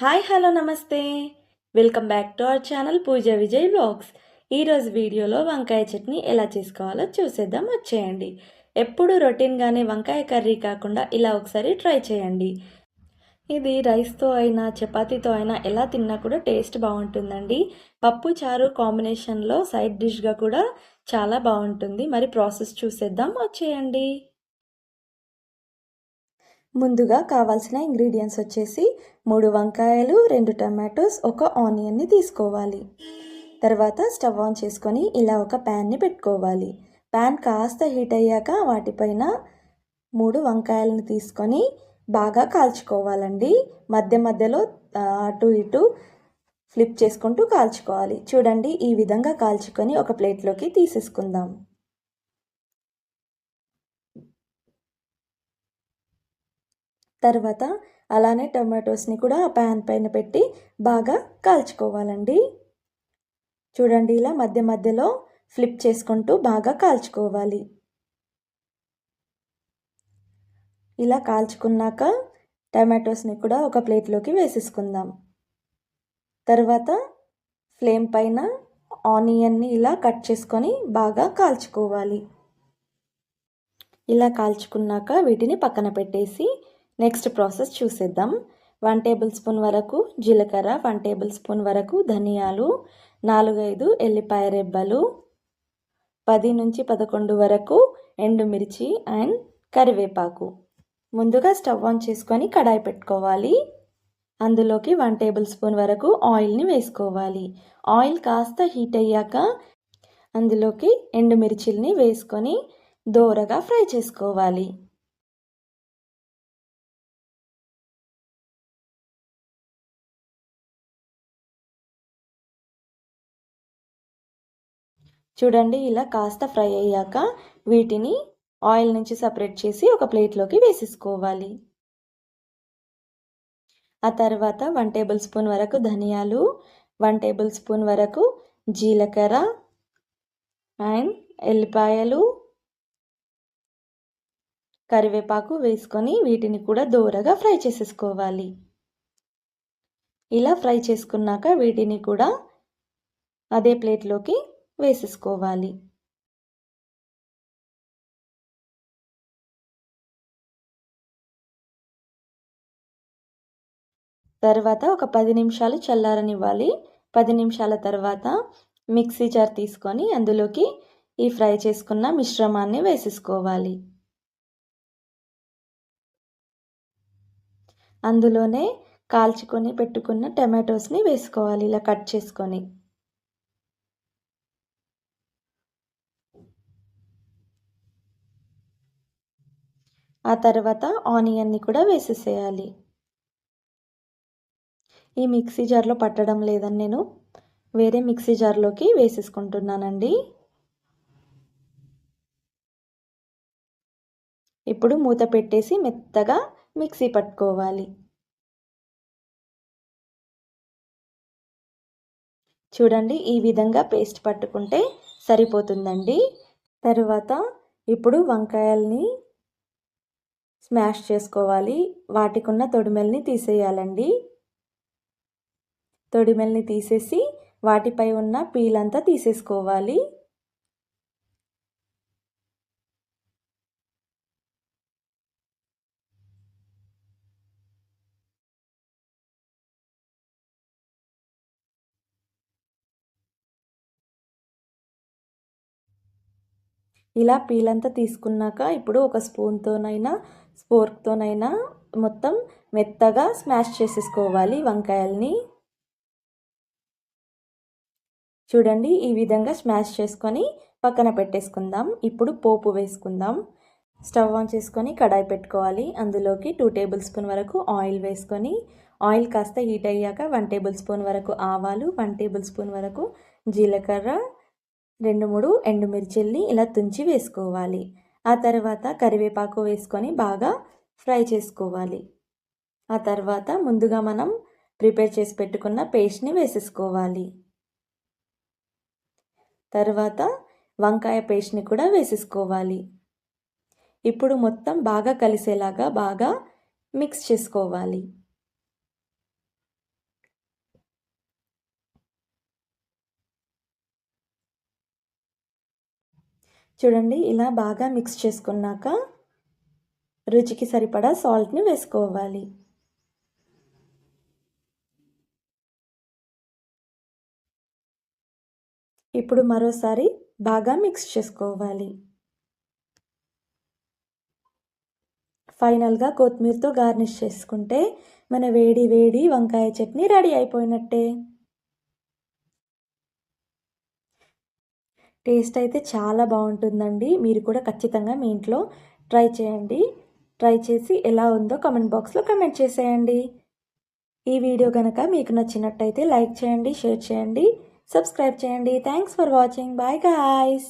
Hi hello namaste. Welcome back to our channel Pooja Vijay blogs ఈరోజు వీడియోలో వంకాయ చట్నీ ఎలా చేసుకోవాలో చూసేద్దాం వచ్చేయండి. ఎప్పుడు రొటీన్గానే వంకాయ కర్రీ కాకుండా ఇలా ఒకసారి ట్రై చేయండి. ఇది రైస్తో అయినా చపాతీతో అయినా ఎలా తిన్నా కూడా టేస్ట్ బాగుంటుందండి. పప్పు చారు కాంబినేషన్లో సైడ్ డిష్గా కూడా చాలా బాగుంటుంది. మరి ప్రాసెస్ చూసేద్దాం వచ్చేయండి. ముందుగా కావాల్సిన ఇంగ్రీడియంట్స్ వచ్చేసి మూడు వంకాయలు రెండు టమాటోస్ ఒక ఆనియన్ని తీసుకోవాలి. తర్వాత స్టవ్ ఆన్ చేసుకొని ఇలా ఒక ప్యాన్ని పెట్టుకోవాలి. ప్యాన్ కాస్త హీట్ అయ్యాక వాటిపైన మూడు వంకాయలను తీసుకొని బాగా కాల్చుకోవాలండి. మధ్య మధ్యలో అటు ఇటు ఫ్లిప్ చేసుకుంటూ కాల్చుకోవాలి. చూడండి ఈ విధంగా కాల్చుకొని ఒక ప్లేట్లోకి తీసేసుకుందాం. తర్వాత అలానే టొమాటోస్ని కూడా ఆ ప్యాన్ పైన పెట్టి బాగా కాల్చుకోవాలండి. చూడండి ఇలా మధ్య మధ్యలో ఫ్లిప్ చేసుకుంటూ బాగా కాల్చుకోవాలి. ఇలా కాల్చుకున్నాక టమాటోస్ని కూడా ఒక ప్లేట్లోకి వేసేసుకుందాం. తర్వాత ఫ్లేమ్ పైన ఆనియన్ని ఇలా కట్ చేసుకొని బాగా కాల్చుకోవాలి. ఇలా కాల్చుకున్నాక వీటిని పక్కన పెట్టేసి నెక్స్ట్ ప్రాసెస్ చూసేద్దాం. వన్ టేబుల్ స్పూన్ వరకు జీలకర్ర వన్ టేబుల్ స్పూన్ వరకు ధనియాలు నాలుగైదు ఎల్లిపాయ రెబ్బలు పది నుంచి పదకొండు వరకు ఎండుమిర్చి అండ్ కరివేపాకు. ముందుగా స్టవ్ ఆన్ చేసుకొని కడాయి పెట్టుకోవాలి. అందులోకి వన్ టేబుల్ స్పూన్ వరకు ఆయిల్ని వేసుకోవాలి. ఆయిల్ కాస్త హీట్ అయ్యాక అందులోకి ఎండుమిర్చిల్ని వేసుకొని దోరగా ఫ్రై చేసుకోవాలి. చూడండి ఇలా కాస్త ఫ్రై అయ్యాక వీటిని ఆయిల్ నుంచి సపరేట్ చేసి ఒక ప్లేట్లోకి వేసేసుకోవాలి. ఆ తర్వాత వన్ టేబుల్ స్పూన్ వరకు ధనియాలు వన్ టేబుల్ స్పూన్ వరకు జీలకర్ర అండ్ ఎల్లిపాయలు కరివేపాకు వేసుకొని వీటిని కూడా దూరగా ఫ్రై చేసేసుకోవాలి. ఇలా ఫ్రై చేసుకున్నాక వీటిని కూడా అదే ప్లేట్లోకి వేసేసుకోవాలి. తర్వాత ఒక పది నిమిషాలు చల్లారనివ్వాలి. పది నిమిషాల తర్వాత మిక్సీ జార్ తీసుకొని అందులోకి ఈ ఫ్రై చేసుకున్న మిశ్రమాన్ని వేసేసుకోవాలి. అందులోనే కాల్చుకొని పెట్టుకున్న టమాటోస్ని వేసుకోవాలి. ఇలా కట్ చేసుకొని. ఆ తర్వాత ఆనియన్ని కూడా వేసేసేయాలి. ఈ మిక్సీ జార్లో పట్టడం లేదని నేను వేరే మిక్సీ జార్లోకి వేసేసుకుంటున్నానండి. ఇప్పుడు మూత పెట్టేసి మెత్తగా మిక్సీ పట్టుకోవాలి. చూడండి ఈ విధంగా పేస్ట్ పట్టుకుంటే సరిపోతుందండి. తరువాత ఇప్పుడు వంకాయల్ని స్మాష్ చేసుకోవాలి. వాటికి ఉన్న తొడిమెల్ని తీసేయాలండి. తొడిమెల్ని తీసేసి వాటిపై ఉన్న పీలంతా తీసేసుకోవాలి. ఇలా పీలంతా తీసుకున్నాక ఇప్పుడు ఒక స్పూన్తోనైనా ఫోర్క్తోనైనా మొత్తం మెత్తగా స్మాష్ చేసేసుకోవాలి వంకాయల్ని. చూడండి ఈ విధంగా స్మాష్ చేసుకొని పక్కన పెట్టేసుకుందాం. ఇప్పుడు పోపు వేసుకుందాం. స్టవ్ ఆన్ చేసుకొని కడాయి పెట్టుకోవాలి. అందులోకి టూ టేబుల్ స్పూన్ వరకు ఆయిల్ వేసుకొని ఆయిల్ కాస్త హీట్ అయ్యాక వన్ టేబుల్ స్పూన్ వరకు ఆవాలు వన్ టేబుల్ స్పూన్ వరకు జీలకర్ర రెండు మూడు ఎండుమిర్చిల్ని ఇలా తుంచి వేసుకోవాలి. ఆ తర్వాత కరివేపాకు వేసుకొని బాగా ఫ్రై చేసుకోవాలి. ఆ తర్వాత ముందుగా మనం ప్రిపేర్ చేసి పెట్టుకున్న పేస్ట్ని వేసేసుకోవాలి. తర్వాత వంకాయ పేస్ట్ని కూడా వేసేసుకోవాలి. ఇప్పుడు మొత్తం బాగా కలిసేలాగా బాగా మిక్స్ చేసుకోవాలి. చూడండి ఇలా బాగా మిక్స్ చేసుకున్నాక రుచికి సరిపడా సాల్ట్ని వేసుకోవాలి. ఇప్పుడు మరోసారి బాగా మిక్స్ చేసుకోవాలి. ఫైనల్గా కొత్తిమీరతో గార్నిష్ చేసుకుంటే మన వేడి వేడి వంకాయ చట్నీ రెడీ అయిపోయినట్టే. టేస్ట్ అయితే చాలా బాగుంటుందండి. మీరు కూడా ఖచ్చితంగా మీ ఇంట్లో ట్రై చేయండి. ట్రై చేసి ఎలా ఉందో కామెంట్ బాక్స్లో కమెంట్ చేసేయండి. ఈ వీడియో కనుక మీకు నచ్చినట్టయితే లైక్ చేయండి షేర్ చేయండి సబ్స్క్రైబ్ చేయండి. Thanks for watching bye guys